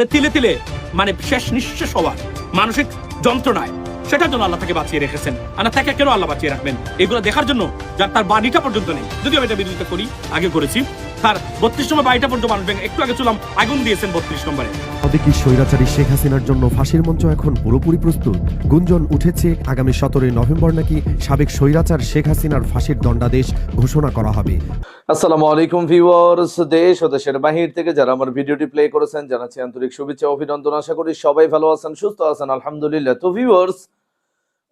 তারপরে তিলে তিলে মানে শেষ নিঃশ্বাস হওয়ার মানসিক যন্ত্রণায়, সেটার জন্য আল্লাহ তাকে বাঁচিয়ে রেখেছেন। আর তাকে কেন আল্লাহ বাঁচিয়ে রাখবেন? এগুলো দেখার জন্য যার তার বাড়িটা পর্যন্ত নেই। যদি আমি এটা বিরোধিতা করি, আগে করেছি। তার বত্রিশ নম্বর বাড়িটা পর্যন্ত মানুষ ভেঙে একটু আগে চুলাম আগুন দিয়েছেন বত্রিশ নম্বরে। তবে কি স্বৈরাচারী শেখ হাসিনার জন্য ফাঁসির মঞ্চ এখন পুরোপুরি প্রস্তুত। গুঞ্জন উঠেছে আগামী সতেরোই নভেম্বর নাকি সাবেক স্বৈরাচার শেখ হাসিনার ফাঁসির দণ্ডাদেশ ঘোষণা করা হবে। আসসালামু আলাইকুম ভিউয়ার্স দেশ ও দেশের বাহির থেকে যারা আমার ভিডিওটি প্লে করেছেন জানাচ্ছি আন্তরিক শুভেচ্ছা অভিনন্দন। আশা করি সবাই ভালো আছেন সুস্থ আছেন আলহামদুলিল্লাহ। তো ভিউয়ার্স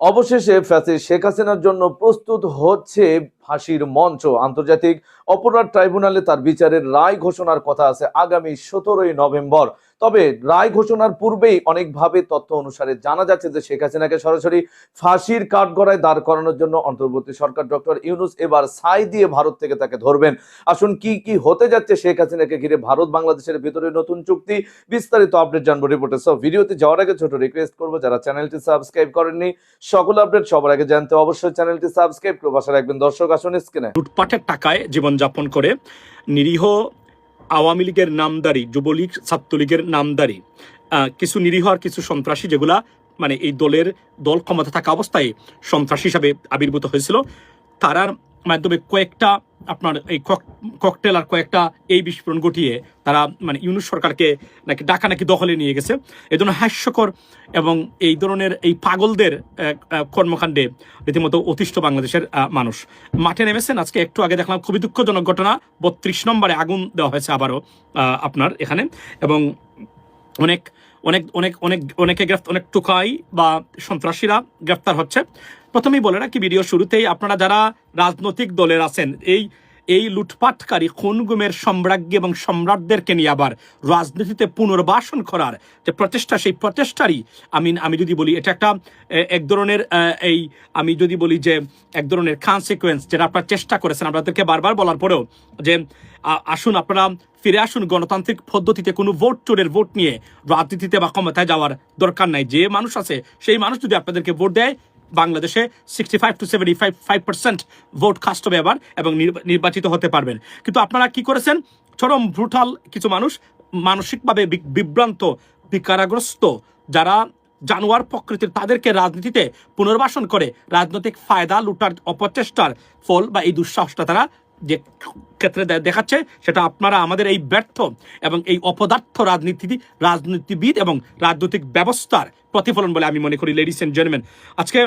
অবশেষে ফ্যাসি শেখ হাসিনার জন্য প্রস্তুত হচ্ছে ফাঁসির মঞ্চ। আন্তর্জাতিক অপরাধ ট্রাইব্যুনালে তার বিচারের রায় ঘোষণার কথা আছে আগামী সতেরোই নভেম্বর। তবে রায় ঘোষণার পূর্বেই অনেকভাবে তথ্য অনুসারে জানা যাচ্ছে যে শেখ হাসিনাকে সরাসরি ফাঁসির কাঠগড়ায় দাঁড় করানোর জন্য অন্তর্বর্তী সরকার ডক্টর ইউনুস এবার সাই দিয়ে ভারত থেকে তাকে ধরবেন। আসুন কি কি হতে যাচ্ছে শেখ হাসিনাকে ঘিরে ভারত বাংলাদেশের ভিতরে নতুন চুক্তি? বিস্তারিত আপডেট জানব রিপোর্টে। সব ভিডিওতে যাওয়ার আগে ছোট রিকোয়েস্ট করব, যারা চ্যানেলটি সাবস্ক্রাইব করেননি, সকল আপডেট সবার আগে জানতে অবশ্যই চ্যানেলটি সাবস্ক্রাইব করে বাসা রাখবেন। দর্শক, আসুন স্ক্রিনে। লুটপাটের টাকায় জীবনযাপন করে নিরীহ আওয়ামী লীগের নামদারি, যুবলীগ, ছাত্রলীগের নামদারি কিছু নিরীহ আর কিছু সন্ত্রাসী যেগুলা মানে এই দলের দল ক্ষমতা থাকা অবস্থায় সন্ত্রাসী হিসাবে আবির্ভূত হয়েছিল, তারার মাধ্যমে কয়েকটা আপনার এই ককটেল আর কয়েকটা এই বিস্ফোরণ ঘটিয়ে তারা মানে ইউনুস সরকারকে নাকি ডাকা নাকি দখলে নিয়ে গেছে। এই জন্য হাস্যকর এবং এই ধরনের এই পাগলদের কর্মকাণ্ডে রীতিমতো অতিষ্ঠ বাংলাদেশের মানুষ। মাঠে নেমেছেন। আজকে একটু আগে দেখলাম খুবই দুঃখজনক ঘটনা। বত্রিশ নম্বরে আগুন দেওয়া হয়েছে আবারও আপনার এখানে। এবং অনেক অনেক অনেক অনেক, অনেকে গ্রেফতার অনেক টুকাই বা সন্ত্রাসীরা গ্রেফতার হচ্ছে। প্রথমেই বলে রাখি, ভিডিও শুরুতেই আপনারা যারা রাজনৈতিক দলের আছেন, এই এই লুটপাটকারী খুনগুমের সম্রাজ্ঞী এবং সম্রাটদেরকে নিয়ে আবার রাজনীতিতে পুনর্বাসন করার যে প্রচেষ্টা, সেই প্রচেষ্টারই আমি আমি যদি বলি, এটা একটা এক ধরনের এই, আমি যদি বলি যে এক ধরনের কনসিকুয়েন্স যেটা আপনারা চেষ্টা করেছেন। আপনাদেরকে বারবার বলার পরেও যে আসুন, আপনারা ফিরে আসুন গণতান্ত্রিক পদ্ধতিতে কোনো ভোট চোরের ভোট নিয়ে রাজনীতিতে বা ক্ষমতায় যাওয়ার দরকার নাই। যে মানুষ আছে, সেই মানুষ যদি আপনাদেরকে ভোট দেয় বাংলাদেশে sixty five to seventy five five percent vote cast হবে আবার এবং নির্বা- নির্বাচিত হতে পারবেন। কিন্তু আপনারা কি করেছেন? চরম ব্রুটাল কিছু মানুষ মানসিকভাবে বিভ্রান্ত, বিকারাগ্রস্ত, যারা জানোয়ার প্রকৃতির তাদেরকে রাজনীতিতে পুনর্বাসন করে, রাজনৈতিক ফায়দা, লুটার, অপচেষ্টার ফল বা এই দুঃসাহসটা তারা যে ক্ষেত্রে দেখাচ্ছে, সেটা আপনারা আমাদের এই ব্যর্থ এবং এই অপদার্থ রাজনীতি রাজনীতিবিদ এবং রাজনৈতিক ব্যবস্থার প্রতিফলন বলে আমি মনে করি লেডিস এন্ড জেন্টলম্যান আজকে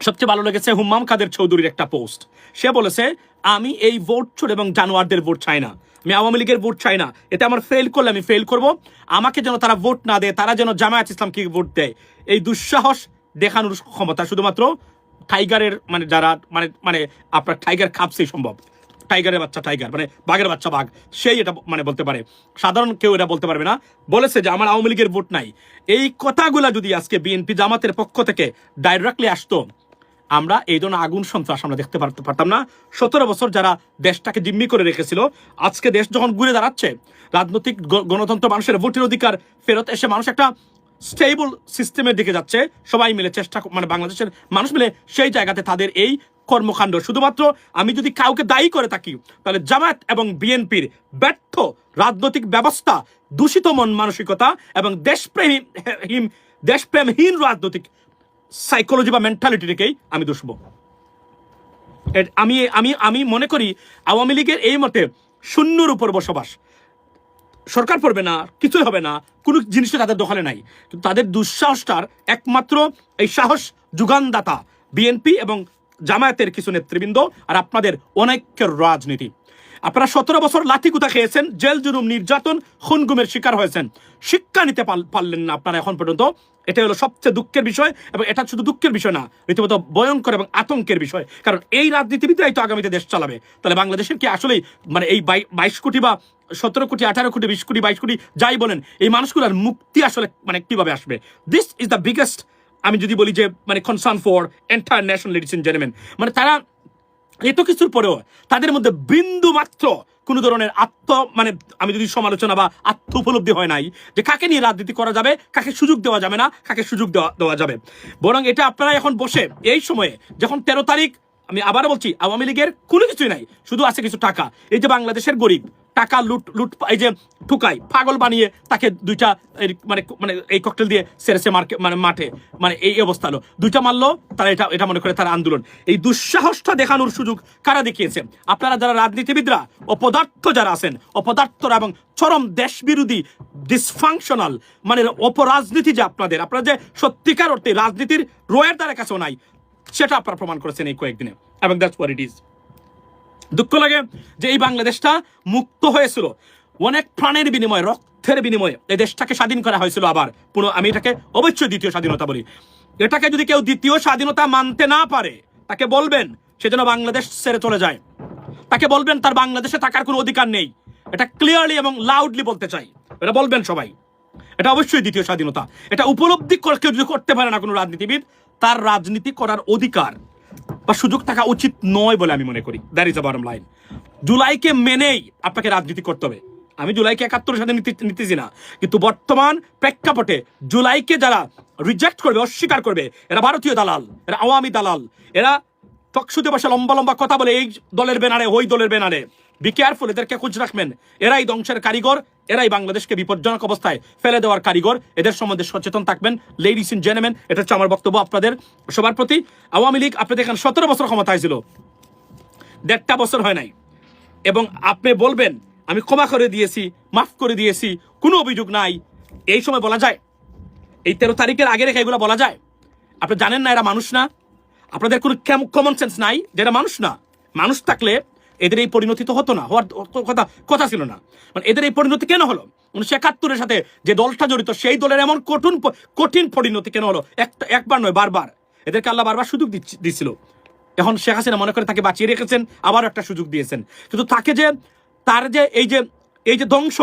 সবচেয়ে ভালো লেগেছে হুম্মাম কাদের চৌধুরীর একটা পোস্ট। সে বলেছে, আমি এই ভোট চোর এবং জানোয়ারদের ভোট চাই না। আমি আওয়ামী লীগের ভোট চাই না। এটা আমার ফেল করলে আমি ফেল করব। আমাকে যেন তারা ভোট না দেয়, তারা যেন জামায়াত ইসলামকে ভোট দেয়। এই দুঃসাহস দেখানোর ক্ষমতা শুধুমাত্র টাইগারের মানে যারা মানে মানে আপনার টাইগার খাপসেই সম্ভব। টাইগারের বাচ্চা টাইগার মানে বাঘের বাচ্চা বাঘ, সেই এটা মানে বলতে পারে। সাধারণ কেউ এটা বলতে পারবে না। বলেছে যে আমার আওয়ামী লীগের ভোট নাই। এই কথাগুলা যদি আজকে বিএনপি জামাতের পক্ষ থেকে ডাইরেক্টলি আসতো, আমরা এই ধরনের আগুন সন্ত্রাস আমরা দেখতে পারতে পারতাম না। সতেরো বছর যারা দেশটাকে জিম্মি করে রেখেছিল, আজকে দেশ যখন ঘুরে দাঁড়াচ্ছে, রাজনৈতিক গণতন্ত্র মানুষের ভোটের অধিকার ফেরত এসে মানুষ একটা স্টেবল সিস্টেমের দিকে যাচ্ছে। সবাই মিলে চেষ্টা মানে বাংলাদেশের মানুষ মিলে সেই জায়গাতে তাদের এই কর্মকাণ্ড। শুধুমাত্র আমি যদি কাউকে দায়ী করে থাকি, তাহলে জামায়াত এবং বিএনপির ব্যর্থ রাজনৈতিক ব্যবস্থা, দূষিত মন মানসিকতা এবং দেশপ্রেমহীন দেশপ্রেমহীন রাজনৈতিক সাইকোলজি বা মেন্টালিটিকেই আমি দুষব। আমি আমি আমি মনে করি আওয়ামী লীগের এই মতে শূন্যর উপর বসবাস। সরকার পড়বে না, কিছুই হবে না, কোনো জিনিসটা তাদের দখলে নাই। তাদের দুঃসাহসটার একমাত্র এই সাহস যুগানদাতা, বিএনপি এবং জামায়াতের কিছু নেতৃবৃন্দ আর আপনাদের অনেকের রাজনীতি। আপনারা সতেরো বছর লাঠি কুতা খেয়েছেন, জেল জুলুম, নির্যাতন, খুনগুমের শিকার হয়েছেন। শিক্ষা নিতে পারলেন না আপনারা এখন পর্যন্ত। এটা হলো সবচেয়ে দুঃখের বিষয় এবং এটা শুধু দুঃখের বিষয় না, রীতিমতো ভয়ঙ্কর এবং আতঙ্কের বিষয়। কারণ এই রাজনীতিবিদরাই তো আগামীতে দেশ চালাবে। তাহলে বাংলাদেশের কি আসলেই মানে এই বাই- বাইশ কোটি বা সতেরো কোটি, আঠারো কোটি, বিশ কোটি, বাইশ কোটি, যাই বলেন, এই মানুষগুলোর মুক্তি আসলে মানে কীভাবে আসবে? দিস ইজ দ্য বিগেস্ট আমি যদি বলি যে মানে concern for international ladies and gentleman মানে তারা এত কিছুর পরেও তাদের মধ্যে বিন্দু মাত্র কোন ধরনের আত্ম মানে আমি যদি সমালোচনা বা আত্ম উপলব্ধি হয় নাই, যে কাকে নিয়ে রাজনীতি করা যাবে, কাকে সুযোগ দেওয়া যাবে না, কাকে সুযোগ দেওয়া দেওয়া যাবে। বরং এটা আপনারা এখন বসে, এই সময়ে যখন তেরো তারিখ আমি আবার বলছি, আওয়ামী লীগের কোনো কিছুই নাই, শুধু আছে কিছু টাকা। এই যে বাংলাদেশের গরিব, টাকা লুট লুট, এই যে ঠুকাই পাগল বানিয়ে তাকে দুইটা মানে মানে এই ককটেল দিয়ে সেরেছে মার্কে মানে মাঠে মানে এই অবস্থা হলো। দুইটা মারলো, তারা এটা এটা মনে করে তার আন্দোলন। এই দুঃসাহসটা দেখানোর সুযোগ কারা দেখিয়েছে? আপনারা যারা রাজনীতিবিদরা, অপদার্থ যারা আছেন, অপদার্থরা এবং চরম দেশ বিরোধী ডিসফাংশনাল মানে অপরাজনীতি যে আপনাদের, আপনারা যে সত্যিকার অর্থে রাজনীতির রয়ের দ্বারা কাছেও নাই সেটা আপনারা প্রমাণ করেছেন এই কয়েকদিনে, এবং দ্যাটস হোয়াট ইট ইজ দুঃখ লাগে যে এই বাংলাদেশটা মুক্ত হয়েছিল। অনেক প্রাণের বিনিময়ে, রক্তের বিনিময়ে এই দেশটাকে স্বাধীন করা হয়েছিল আবার। পুরো আমি এটাকে অবশ্যই দ্বিতীয় স্বাধীনতা বলি। এটাকে যদি কেউ দ্বিতীয় স্বাধীনতা মানতে না পারে, তাকে বলবেন সে যেন বাংলাদেশ ছেড়ে চলে যায়। তাকে বলবেন তার বাংলাদেশে থাকার কোনো অধিকার নেই। এটা ক্লিয়ারলি এবং লাউডলি বলতে চাই। এটা বলবেন সবাই। এটা অবশ্যই দ্বিতীয় স্বাধীনতা। এটা উপলব্ধি কেউ যদি করতে পারে না কোনো রাজনীতিবিদ তার রাজনীতি করার অধিকার বা সুযোগ থাকা উচিত নয় বলে আমি মনে করি। দ্যাট ইজ বারম লাইন জুলাইকে মেনেই আপনাকে রাজনীতি করতে হবে। আমি জুলাইকে একাত্তরের সাথে নিতে নিতেছি না। কিন্তু বর্তমান প্রেক্ষাপটে জুলাইকে যারা রিজেক্ট করবে, অস্বীকার করবে, এরা ভারতীয় দালাল, এরা আওয়ামী দালাল, এরা টকশুতে বসে লম্বা লম্বা কথা বলে এই দলের বেনারে ওই দলের বেনারে বি কেয়ারফুল এদেরকে খোঁজ রাখবেন। এরাই ধ্বংসের কারিগর, এরাই বাংলাদেশকে বিপজ্জনক অবস্থায় ফেলে দেওয়ার কারিগর। এদের সম্বন্ধে সচেতন থাকবেন। লেডিস ইন জেনেমেন এটা হচ্ছে আমার বক্তব্য আপনাদের সবার প্রতি। আওয়ামী লীগ, আপনি দেখেন, সতেরো বছর ক্ষমতায় ছিল। দেড়টা বছর হয় নাই। এবং আপনি বলবেন, আমি ক্ষমা করে দিয়েছি, মাফ করে দিয়েছি, কোনো অভিযোগ নাই। এই সময় বলা যায়, এই তেরো তারিখের আগে রেখে এগুলো বলা যায়। আপনি জানেন না এরা মানুষ না। আপনাদের কোনো কমন সেন্স নাই যেটা মানুষ না। মানুষ থাকলে এদের এই পরিণতি তো হতো না, হওয়ার কথা কথা ছিল না। মানে এদের এই পরিণতি কেন হলো? উনিশশো একাত্তরের সাথে যে দলটা জড়িত, সেই দলের এমন কঠিন কঠিন পরিণতি কেন হলো? একটা, একবার নয়, বারবার। এদেরকে আল্লাহ বারবার সুযোগ দিচ্ছি- দিচ্ছিল এখন শেখ হাসিনা মনে করে তাকে বাঁচিয়ে রেখেছেন, আবার একটা সুযোগ দিয়েছেন। কিন্তু তাকে যে, তার যে এই যে এই যে ধ্বংস,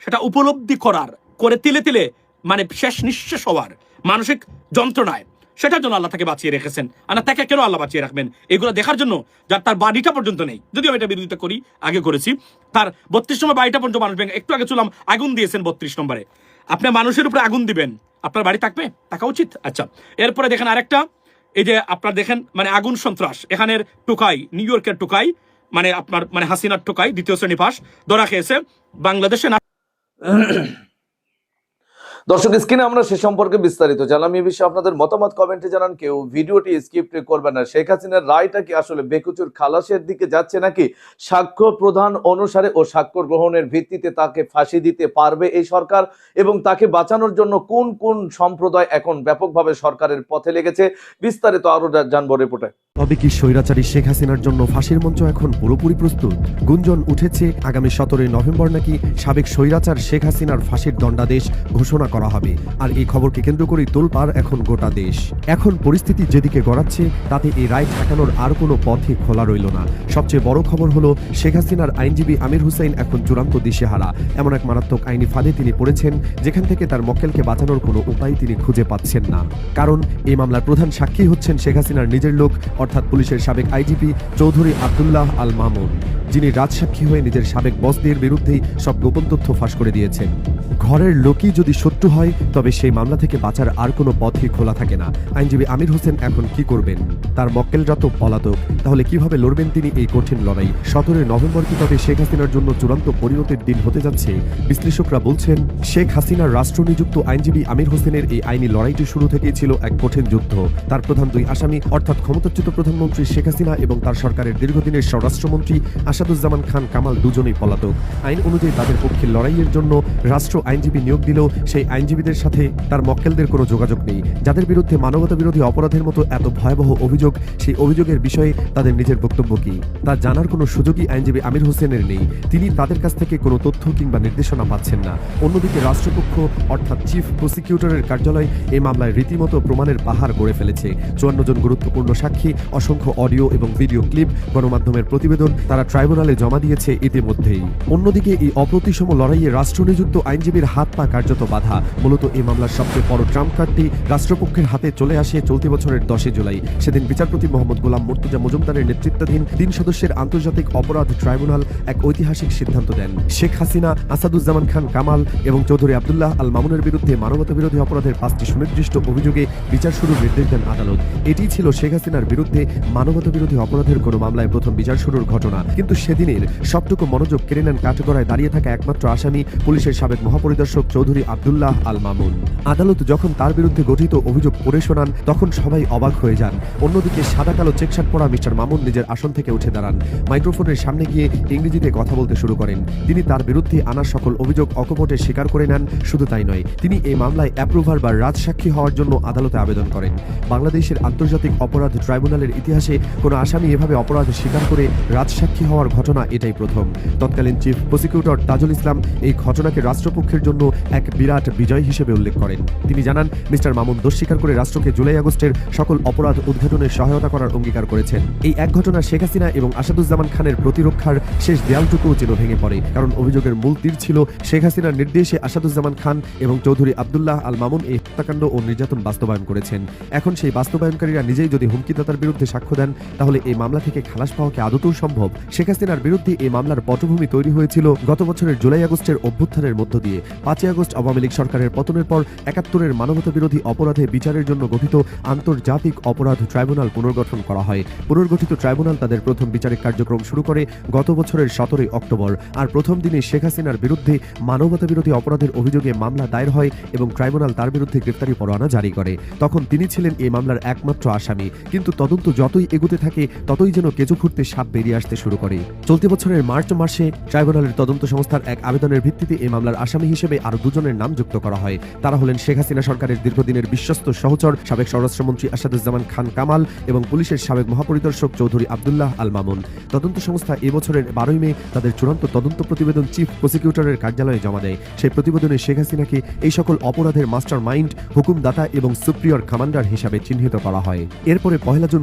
সেটা উপলব্ধি করার, করে তিলে তিলে মানে শেষ নিঃশেষ হওয়ার মানসিক যন্ত্রণায় সেটার জন্য আল্লাহ তাকে বাঁচিয়ে রেখেছেন। আর তাকে কেন আল্লাহ বাঁচিয়ে রাখবেন? এগুলো দেখার জন্য যার তার বাড়িটা পর্যন্ত নেই। যদিও আমি এটা বিরোধিতা করি, আগে করেছি। তার বত্রিশ নম্বর বাড়িটা পর্যন্ত মানুষ একটু আগে চুলাম আগুন দিয়েছেন বত্রিশ নম্বরে। আপনি মানুষের উপরে আগুন দিবেন। আপনার বাড়ি থাকবে? থাকা উচিত? আচ্ছা এরপরে দেখেন আরেকটা। এই যে আপনার দেখেন মানে আগুন সন্ত্রাস। এখানের টোকাই, নিউ ইয়র্কের টোকাই মানে আপনার মানে হাসিনার টোকাই, দ্বিতীয় শ্রেণি পাস, ধরা খেয়েছে। বাংলাদেশে না দর্শক, স্ক্রিনে আমরা সে সম্পর্কে বিস্তারিত জানলাম। এই বিষয়ে আপনাদের মতামত কমেন্টে জানান কেউ। ভিডিওটি স্কিপ করবেন না। শেখ হাসিনার রায়টা কি আসলে বেকুচুর খালাসের দিকে যাচ্ছে নাকি সাক্ষ্য প্রধান অনুসারে ও সাক্ষ্য গ্রহণের ভিত্তিতে তাকে ফাঁসি দিতে পারবে এই সরকার এবং তাকে বাঁচানোর জন্য কোন কোন সম্প্রদায় এখন ব্যাপকভাবে সরকারের পথে লেগেছে? বিস্তারিত আরও জানব রিপোর্টে। তবে কি স্বৈরাচারী শেখ হাসিনার জন্য ফাঁসির মঞ্চ এখন পুরোপুরি প্রস্তুত? গুঞ্জন উঠেছে, আগামী সতেরোই নভেম্বর নাকি সাবেক স্বৈরাচার শেখ হাসিনার ফাঁসির দণ্ডাদেশ ঘোষণা করা হবে? আর এই খবরকে কেন্দ্র করেই তোলপাড় এখন গোটা দেশ। এখন পরিস্থিতি যেদিকে গড়াচ্ছে, তাতে এই রায় ঠেকানোর আর কোনো পথই খোলা রইল না। সবচেয়ে বড় খবর হলো, শেখ হাসিনার আইনজীবী আমির হুসাইন এখন চূড়ান্ত দিশেহারা। এমন এক মারাত্মক আইনি ফাঁদে তিনি পড়েছেন, যেখান থেকে তার মক্কেলকে বাঁচানোর কোনো উপায় তিনি খুঁজে পাচ্ছেন না। কারণ, এই মামলার প্রধান সাক্ষী হচ্ছেন শেখ হাসিনার নিজের লোক অর্থাৎ পুলিশের সাবেক আইজিপি চৌধুরী আব্দুল্লাহ আল মামুন যিনি রাজসাক্ষী হয়ে নিজের সাবেক বসদের বিরুদ্ধেই সব গোপন তথ্য ফাঁস করে দিয়েছেন। ঘরের লোকই যদি শত্রু হয়, তবে সেই মামলা থেকে বাঁচার আর কোনো পথই খোলা থাকে না। আইনজীবী আমির হোসেন এখন কি করবেন? তার মক্কেলরা তো পলাতক। তাহলে কীভাবে লড়বেন তিনি এই কঠিন লড়াই? সতেরোই নভেম্বর কি তবে শেখ হাসিনার জন্য চূড়ান্ত পরিণতির দিন হতে যাচ্ছে? বিশ্লেষকরা বলছেন, শেখ হাসিনার রাষ্ট্রনিযুক্ত আইনজীবী আমির হোসেনের এই আইনি লড়াইটি শুরু থেকেই ছিল এক কঠিন যুদ্ধ। তার প্রধান দুই আসামি, অর্থাৎ ক্ষমতাচ্যুত প্রধানমন্ত্রী শেখ হাসিনা এবং তার সরকারের দীর্ঘদিনের স্বরাষ্ট্রমন্ত্রী আসাদুজ্জামান খান কামাল দুজনেই পলাতক। আইন অনুযায়ী তাদের পক্ষে লড়াইয়ের জন্য রাষ্ট্র আইনজীবী নিয়োগ দিলেও সেই আইনজীবীদের সাথে তার মক্কেলদের কোনো যোগাযোগ নেই। যাদের বিরুদ্ধে মানবতা বিরোধী অপরাধের মতো এত ভয়াবহ অভিযোগ, সেই অভিযোগের বিষয়ে তাদের নিজের বক্তব্য কি? তা জানার কোনো সুযোগই আইনজীবী আমির হোসেনের নেই। তিনি তাদের কাছ থেকে কোনো তথ্য কিংবা নির্দেশনা পাচ্ছেন না। অন্যদিকে রাষ্ট্রপক্ষ, অর্থাৎ চিফ প্রসিকিউটরের কার্যালয় এই মামলায় রীতিমতো প্রমাণের পাহাড় গড়ে ফেলেছে। চুয়ান্ন জন গুরুত্বপূর্ণ সাক্ষী অসংখ্য অডিও এবং ভিডিও ক্লিপ, গণমাধ্যমের প্রতিবেদন তারা ট্রাইব্যুনালে জমা দিয়েছে ইতিমধ্যেই। অন্যদিকে এই অপ্রতিসম লড়াইয়ে রাষ্ট্রনিযুক্ত আইনজীবীর হাত পা কার্যত বাধা। মূলত এই মামলার সবচেয়ে বড় ট্রাম্প কার্ডটি রাষ্ট্রপক্ষের হাতে চলে আসে চলতি বছরের দশই জুলাই। সেদিন বিচারপতি মোহাম্মদ গোলাম মুর্তুজা মজুমদারের নেতৃত্বাধীন তিন সদস্যের আন্তর্জাতিক অপরাধ ট্রাইব্যুনাল এক ঐতিহাসিক সিদ্ধান্ত দেন। শেখ হাসিনা, আসাদুজ্জামান খান কামাল এবং চৌধুরী আবদুল্লাহ আল মামুনের বিরুদ্ধে মানবতা বিরোধী অপরাধের পাঁচটি সুনির্দিষ্ট অভিযোগে বিচার শুরুর নির্দেশ দেন আদালত। এটি ছিল শেখ হাসিনার বিরুদ্ধে বিরুদ্ধে মানবতা বিরোধী অপরাধের কোনো মামলায় প্রথম বিচার শুরুর ঘটনা। কিন্তু সেদিনের সবটুকু মনোযোগ কেড়ে নেন কাঠগড়ায় দাঁড়িয়ে থাকা একমাত্র আসামি পুলিশের সাবেক মহাপরিদর্শক চৌধুরী আবদুল্লাহ আল মামুন। আদালত যখন তার বিরুদ্ধে গঠিত অভিযোগ পড়ে শোনান, তখন সবাই অবাক হয়ে যান। অন্যদিকে সাদা কালো চেক শার্ট পরা মিস্টার মামুন নিজের আসন থেকে উঠে দাঁড়ান। মাইক্রোফোনের সামনে গিয়ে ইংরেজিতে কথা বলতে শুরু করেন। তিনি তার বিরুদ্ধে আনা সকল অভিযোগ অকপটে স্বীকার করে নেন, শুধু তাই নয়, তিনি এই মামলায় অ্যাপ্রুভার বা রাজসাক্ষী হওয়ার জন্য আদালতে আবেদন করেন। বাংলাদেশের আন্তর্জাতিক অপরাধ ট্রাইব্যুনালের ইতিহাসে কোনো আসামি এভাবে অপরাধ স্বীকার করে রাজসাক্ষী হওয়ার ঘটনা এটাই প্রথম। তৎকালীন চিফ প্রসিকিউটর তাজুল ইসলাম এই ঘটনাকে রাষ্ট্রপক্ষের জন্য এক বিরাট বিজয় হিসেবে উল্লেখ করেন। তিনি জানান, মিস্টার মামুন দোষ স্বীকার করে রাষ্ট্রকে জুলাই আগস্টের সকল অপরাধ উদ্ঘাটনে সহায়তা করার অঙ্গীকার করেছেন। এই এক ঘটনা শেখ হাসিনা এবং আসাদুজ্জামান খানের প্রতিরক্ষার শেষ দেয়ালটুকুও যেন ভেঙে পড়ে, কারণ অভিযোগের মূল তীর ছিল শেখ হাসিনার নির্দেশে আসাদুজ্জামান খান এবং চৌধুরী আবদুল্লাহ আল মামুন এই হত্যাকাণ্ড ও নির্যাতন বাস্তবায়ন করেছেন। এখন সেই বাস্তবায়নকারীরা নিজেই যদি হুমকিদাতার বিরুদ্ধে সাক্ষ্য দেন, তাহলে এই মামলা থেকে খালাস পাওয়া কি আদতেও সম্ভব? শেখ হাসিনার বিরুদ্ধে এই মামলার পটভূমি তৈরি হয়েছিল গত বছরের জুলাই আগস্টের অভ্যুত্থানের মধ্য দিয়ে। পাঁচই আগস্ট আওয়ামী লীগ সরকারের পতনের পর একাত্তরের মানবতা বিরোধী অপরাধে বিচারের জন্য গঠিত আন্তর্জাতিক অপরাধ ট্রাইব্যুনাল পুনর্গঠন করা হয়। পুনর্গঠিত ট্রাইব্যুনাল তাদের প্রথম বিচারিক কার্যক্রম শুরু করে গত বছরের সতেরোই অক্টোবর। আর প্রথম দিনে শেখ হাসিনার বিরুদ্ধে মানবতা বিরোধী অপরাধের অভিযোগে মামলা দায়ের হয় এবং ট্রাইব্যুনাল তার বিরুদ্ধে গ্রেফতারি পরোয়ানা জারি করে। তখন তিনি ছিলেন এই মামলার একমাত্র আসামি। কিন্তু তদন্ত যতই এগুতে থাকে, ততই যেন কেঁচো ফুটতে সাপ বেরিয়ে আসতে শুরু করে। চলতি বছরের মার্চ মাসে ট্রাইব্যুনালের তদন্ত সংস্থার এক আবেদনের ভিত্তিতে এই মামলার আসামি হিসেবে আরও দুজনের নাম যুক্ত করা হয়। তারা হলেন শেখ হাসিনা সরকারের দীর্ঘদিনের বিশ্বস্ত সহচর, সাবেক স্বরাষ্ট্রমন্ত্রী আসাদুজ্জামান খান কামাল এবং পুলিশের সাবেক মহাপরিদর্শক চৌধুরী আবদুল্লাহ আল মামুন। তদন্ত সংস্থা এবছরের বারোই মে তাদের চূড়ান্ত তদন্ত প্রতিবেদন চিফ প্রসিকিউটরের কার্যালয়ে জমা দেয়। সেই প্রতিবেদনে শেখ হাসিনাকে এই সকল অপরাধের মাস্টার মাইন্ড হুকুমদাতা এবং সুপ্রিয়র কমান্ডার হিসাবে চিহ্নিত করা হয়। এরপরে পহেলা জুন